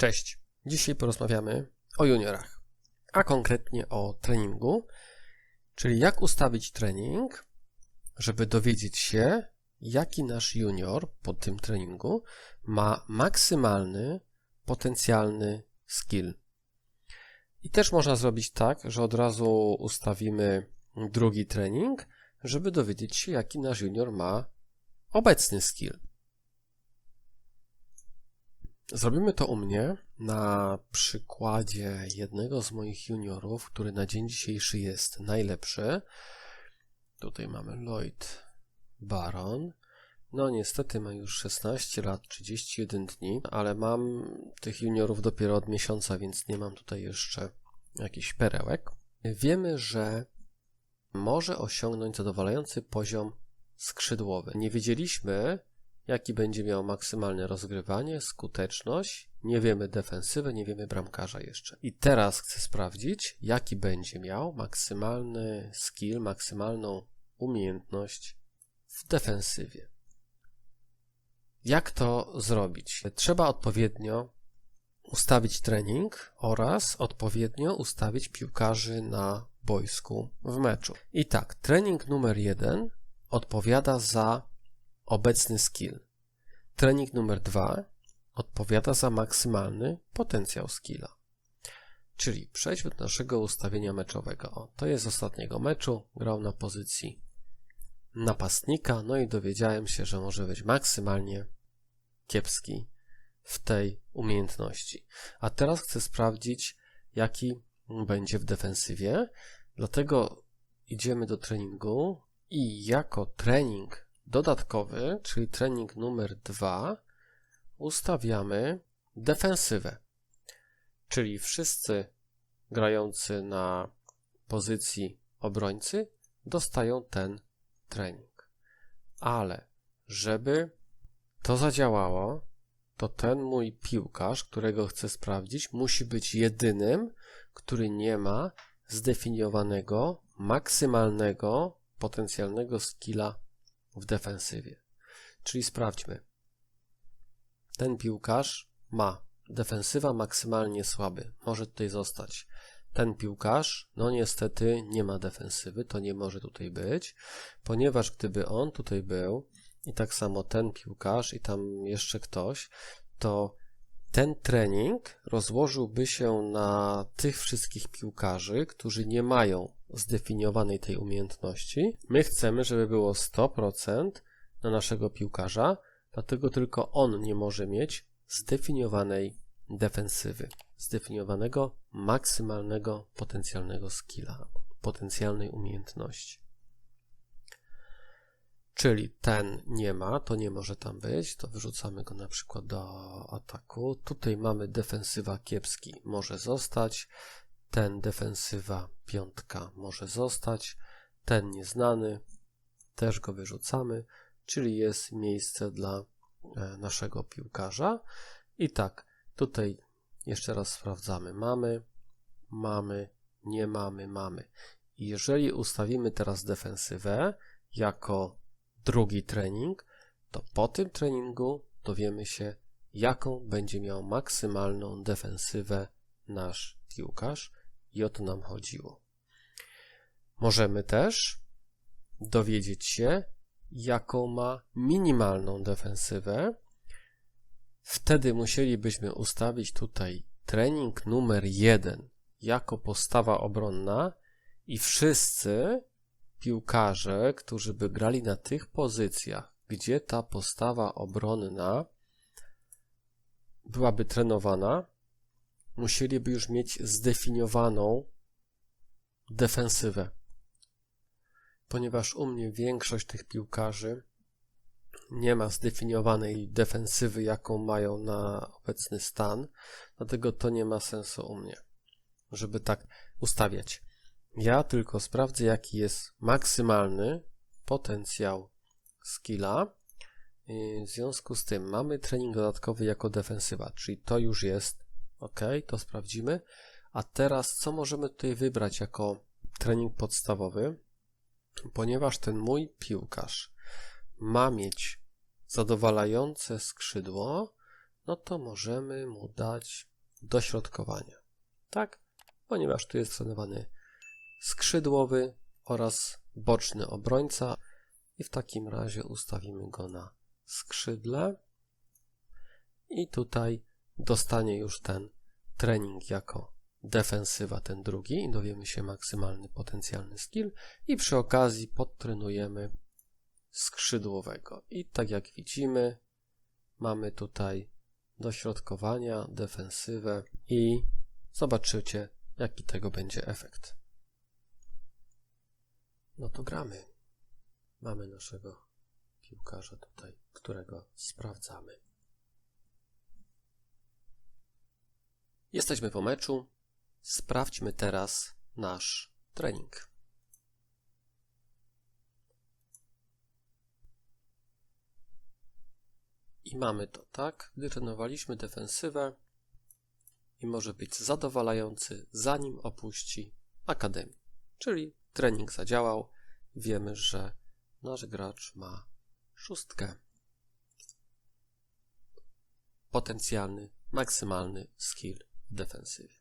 Cześć. Dzisiaj porozmawiamy o juniorach, a konkretnie o treningu, czyli jak ustawić trening, żeby dowiedzieć się, jaki nasz junior po tym treningu ma maksymalny potencjalny skill. I też można zrobić tak, że od razu ustawimy drugi trening, żeby dowiedzieć się, jaki nasz junior ma obecny skill. Zrobimy to u mnie na przykładzie jednego z moich juniorów, który na dzień dzisiejszy jest najlepszy. Tutaj mamy Lloyd Baron. No niestety ma już 16 lat, 31 dni, ale mam tych juniorów dopiero od miesiąca, więc nie mam tutaj jeszcze jakichś perełek. Wiemy, że może osiągnąć zadowalający poziom skrzydłowy. Nie wiedzieliśmy, jaki będzie miał maksymalne rozgrywanie, skuteczność. Nie wiemy defensywę, nie wiemy bramkarza jeszcze. I teraz chcę sprawdzić, jaki będzie miał maksymalny skill, maksymalną umiejętność w defensywie. Jak to zrobić? Trzeba odpowiednio ustawić trening oraz odpowiednio ustawić piłkarzy na boisku w meczu. I tak, trening numer jeden odpowiada za obecny skill. Trening numer dwa odpowiada za maksymalny potencjał skilla. Czyli przejdźmy do naszego ustawienia meczowego. O, to jest ostatniego meczu, grał na pozycji napastnika, no i dowiedziałem się, że może być maksymalnie kiepski w tej umiejętności. A teraz chcę sprawdzić, jaki będzie w defensywie. Dlatego idziemy do treningu i jako trening dodatkowy, czyli trening numer dwa, ustawiamy defensywę. Czyli wszyscy grający na pozycji obrońcy dostają ten trening. Ale żeby to zadziałało, to ten mój piłkarz, którego chcę sprawdzić, musi być jedynym, który nie ma zdefiniowanego maksymalnego potencjalnego skilla w defensywie. Czyli sprawdźmy. Ten piłkarz ma defensywa maksymalnie słaby. Może tutaj zostać. Ten piłkarz, no niestety nie ma defensywy, to nie może tutaj być, ponieważ gdyby on tutaj był i tak samo ten piłkarz i tam jeszcze ktoś, to ten trening rozłożyłby się na tych wszystkich piłkarzy, którzy nie mają zdefiniowanej tej umiejętności. My chcemy, żeby było 100% na naszego piłkarza, dlatego tylko on nie może mieć zdefiniowanej defensywy, zdefiniowanego maksymalnego potencjalnego skilla, potencjalnej umiejętności. Czyli ten nie ma, to nie może tam być, to wyrzucamy go na przykład do ataku. Tutaj mamy defensywa kiepski, może zostać. Ten defensywa piątka może zostać. Ten nieznany, też go wyrzucamy, czyli jest miejsce dla e, naszego piłkarza. I tak, tutaj jeszcze raz sprawdzamy. Mamy, mamy, nie mamy, mamy. Jeżeli ustawimy teraz defensywę jako drugi trening, to po tym treningu dowiemy się, jaką będzie miał maksymalną defensywę nasz piłkarz i o to nam chodziło. Możemy też dowiedzieć się, jaką ma minimalną defensywę. Wtedy musielibyśmy ustawić tutaj trening numer jeden jako postawa obronna i wszyscy piłkarze, którzy by grali na tych pozycjach, gdzie ta postawa obronna byłaby trenowana, musieliby już mieć zdefiniowaną defensywę. Ponieważ u mnie większość tych piłkarzy nie ma zdefiniowanej defensywy, jaką mają na obecny stan, dlatego to nie ma sensu u mnie, żeby tak ustawiać. Ja tylko sprawdzę, jaki jest maksymalny potencjał skilla. W związku z tym mamy trening dodatkowy jako defensywa, czyli to już jest ok, to sprawdzimy. A teraz co możemy tutaj wybrać jako trening podstawowy? Ponieważ ten mój piłkarz ma mieć zadowalające skrzydło, no to możemy mu dać dośrodkowania. Tak? Ponieważ tu jest trenowany skrzydłowy oraz boczny obrońca. I w takim razie ustawimy go na skrzydle. I tutaj dostanie już ten trening jako defensywa, ten drugi. I dowiemy się maksymalny potencjalny skill. I przy okazji podtrenujemy skrzydłowego. I tak jak widzimy, mamy tutaj dośrodkowania, defensywę. I zobaczycie, jaki tego będzie efekt. No to gramy. Mamy naszego piłkarza tutaj, którego sprawdzamy. Jesteśmy po meczu. Sprawdźmy teraz nasz trening. I mamy to, tak? Gdy trenowaliśmy defensywę i może być zadowalający, zanim opuści akademię. Czyli trening zadziałał. Wiemy, że nasz gracz ma szóstkę. Potencjalny, maksymalny skill w defensywie.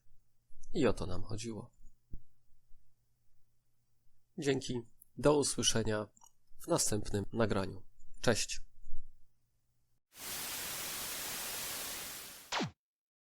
I o to nam chodziło. Dzięki. Do usłyszenia w następnym nagraniu. Cześć.